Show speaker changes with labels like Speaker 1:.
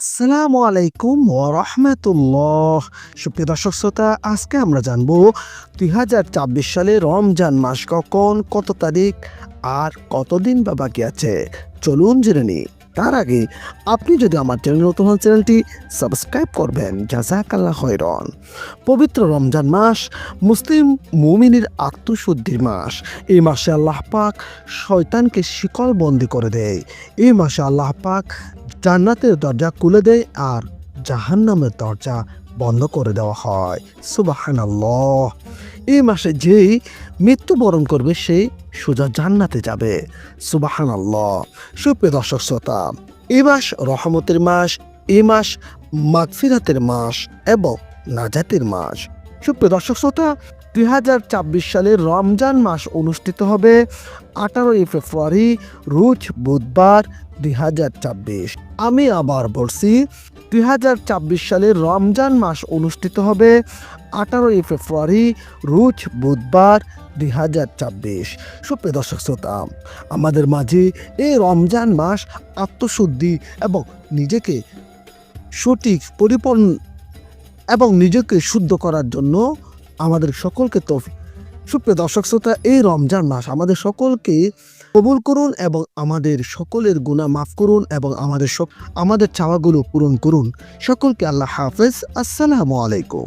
Speaker 1: আসসালামু আলাইকুম রহমতুল্লাহ সুপ্রিয় দর্শক শ্রোতা, আজকে আমরা জানব দুই সালে রমজান মাস কখন, কত তারিখ, আর কতদিন বা বাকি আছে? চলুন জেনে নিই। তার আগে আপনি যদি আমার চ্যানেল নতুন হন, চ্যানেলটি সাবস্ক্রাইব করবেন। জাজাকাল্লাহ হয়রন পবিত্র রমজান মাস, মুসলিম মুমিনের আত্মশুদ্ধির মাস। এই মাসে আল্লাহ পাক শয়তানকে শিকল বন্দি করে দেয়। এই মাসে আল্লাহ পাক জান্নাতের দরজা খুলে দেয় আর জাহান্নামের দরজা বন্ধ করে দেওয়া হয়। সুবাহান এই মাসে যেই মৃত্যুবরণ করবে, সেই সোজা জান্নাতে যাবে। সুবাহান আল্লাহ সুপ্রিয় দর্শক শ্রোতা, এ মাস রহমতের মাস, এ মাস মাগফিরাতের মাস এবং নাজাতের মাস। সুপ্রিয় দর্শক শ্রোতা, দুই হাজার ছাব্বিশ সালের রমজান মাস অনুষ্ঠিত হবে। আঠারোই ফেব্রুয়ারি, রোজ বুধবার দুই হাজার ছাব্বিশ। আমি আবার বলছি, দুই সালের রমজান মাস অনুষ্ঠিত হবে আঠারোই ফেব্রুয়ারি, রোজ বুধবার, দুই হাজার ছাব্বিশ। সুপ্রিয় দর্শক শ্রোতা, আমাদের মাঝে এই রমজান মাস আত্মশুদ্ধি এবং নিজেকে সঠিক, পরিপূর্ণ এবং নিজেকে শুদ্ধ করার জন্য আমাদের সকলকে তো সুপ্রিয় দর্শক শ্রোতা, এই রমজান মাস আমাদের সকলকে কবুল করুন এবং আমাদের সকলের গুণা মাফ করুন এবং আমাদের সব আমাদের চাওয়াগুলো পূরণ করুন। সকলকে আল্লাহ হাফেজ। আসসালামু আলাইকুম।